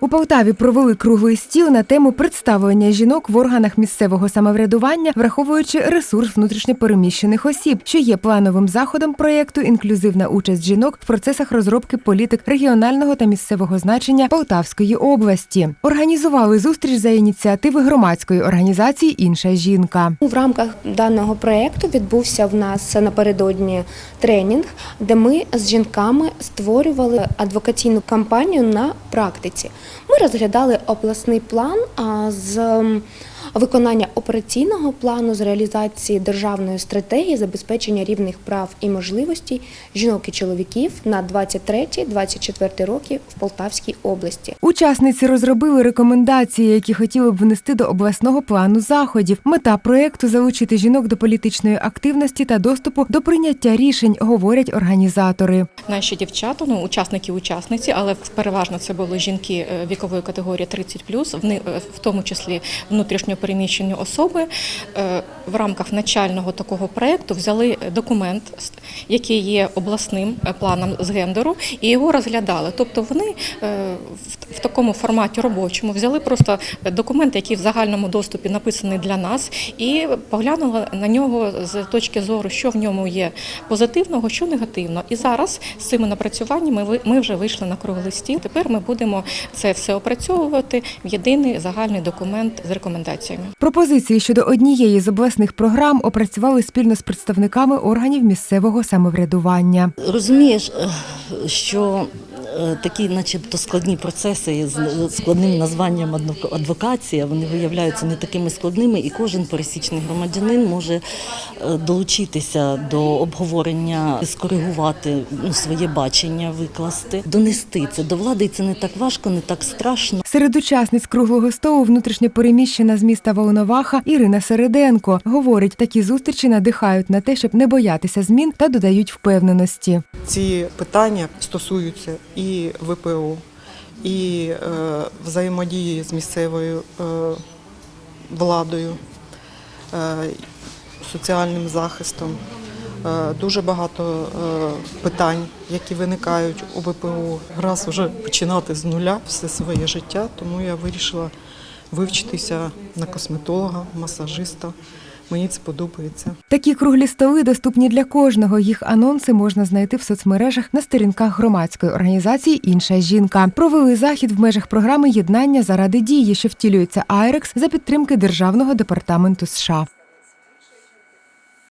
У Полтаві провели круглий стіл на тему представлення жінок в органах місцевого самоврядування, враховуючи ресурс внутрішньопереміщених осіб, що є плановим заходом проєкту Інклюзивна участь жінок в процесах розробки політик регіонального та місцевого значення Полтавської області. Організували зустріч за ініціативи громадської організації Інша жінка. В рамках даного проєкту відбувся в нас напередодні тренінг, де ми з жінками створювали адвокаційну кампанію на практиці. Ми розглядали обласний план з виконання операційного плану з реалізації державної стратегії забезпечення рівних прав і можливостей жінок і чоловіків на 23-24 роки в Полтавській області. Учасниці розробили рекомендації, які хотіли б внести до обласного плану заходів. Мета проєкту залучити жінок до політичної активності та доступу до прийняття рішень, говорять організатори. Наші дівчата, ну учасники, учасниці, але переважно це були жінки е, вікової категорії 30+, вони, е, в тому числі внутрішньо переміщені особи. е, В рамках начального такого проєкту взяли документ, який є обласним е, планом з гендеру, і його розглядали. Тобто вони е, в- в такому форматі робочому взяли просто документ, який в загальному доступі написаний для нас, і поглянули на нього з точки зору, що в ньому є позитивного, що негативного. І зараз з цими напрацюваннями ви- ми вже вийшли на круглий стіл. Тепер ми будемо це все опрацьовувати в єдиний загальний документ з рекомендаціями. Пропозиції щодо однієї з обласних програм опрацювали спільно з представниками органів місцевого самоврядування. Розумієш, е, що такі, начебто, складні процеси з складним названням адвок- адвокація, вони виявляються не такими складними, і кожен пересічний громадянин може е, долучитися до обговорення, скоригувати ну, своє бачення, викласти, донести це до влади. І це не так важко, не так страшно. Серед учасниць круглого столу внутрішньо переміщена з міста Волноваха Ірина Середенко говорить, такі зустрічі надихають на те, щоб не боятися змін та додають впевненості. Ці питання стосуються і ВПО, і е, взаємодії з місцевою е, владою, е, соціальним захистом. Дуже багато питань, які виникають у ВПО. Раз вже починати з нуля все своє життя, тому я вирішила вивчитися на косметолога, масажиста. Мені це подобається. Такі круглі столи доступні для кожного. Їх анонси можна знайти в соцмережах на сторінках громадської організації Інша жінка. Провели захід в межах програми Єднання заради дії, що втілюється Айрекс за підтримки Державного департаменту США.